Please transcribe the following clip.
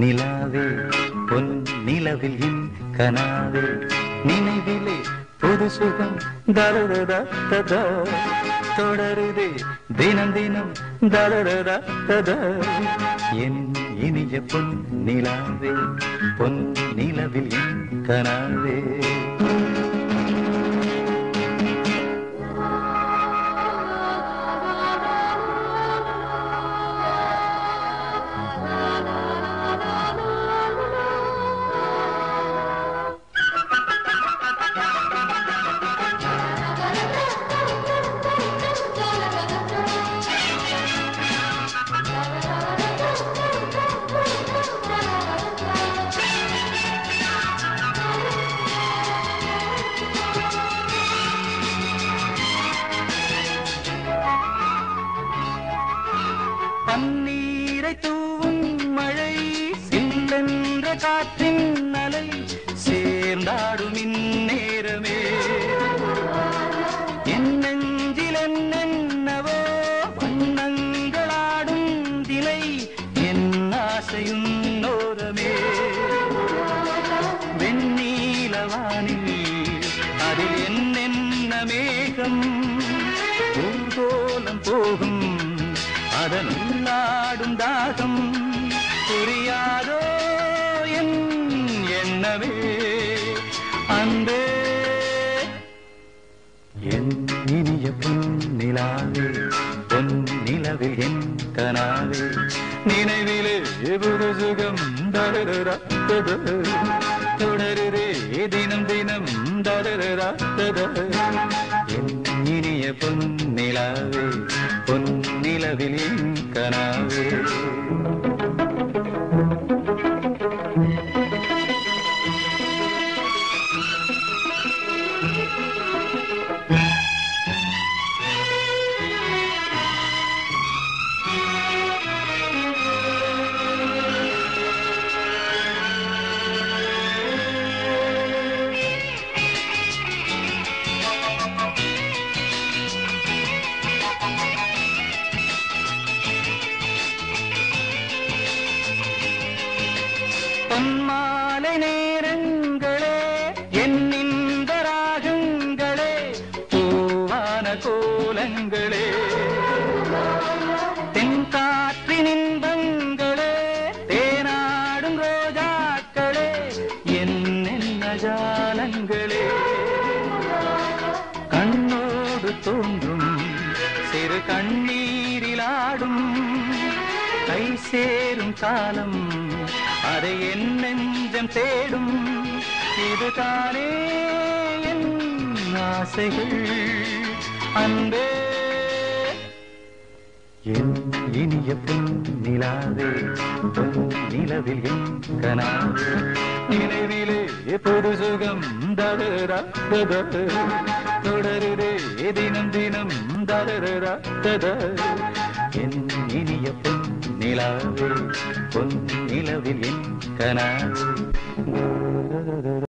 நிலாவே பொன் நிலவில் என் கனாவே நினைவிலே புது சுகம் தரதா தொடருதே தினம் தினம் தரதா என் இனிய பொன் நிலாவே பொன் நிலவில் என் கனாவே. காற்றின் அலை சேர்ந்தாடும் இந்நேரமே. என் நெஞ்சில் என்னென்னவோ வண்ணங்களாடும் திலை என் ஆசையும் நோரமே. வெண்ணீலவானில் அதில் என்னென்ன மேகம் ஊர்கோலம் போகும் அதன் உள்ளாடும் தாகம் அன்பே என் இனிய பொன்னிலாவே பொன் நிலவில் என் கனாவே நினைவிலே புது சுகம் தரரா தொடருதே தினம் தினம் தரரா என் இனிய பொன்னிலாவே பொன்னிலவில் என் கனாவே. கண்ணோடு தோன்றும். சிறு கண்ணீரிலாடும் கை சேரும் காலம் அதை என் நெஞ்சம் தேடும். இதுதானே என் ஆசைகள். அன்பே. என் இனிய பெண் நிலாவே நிலவில் என் கனாவே. நினைவிலே எப்போது சுகம் தரரா தினம் தினம் தரரா என் இனிய பொன் நிலாவே பொன் நிலவில் என் கனா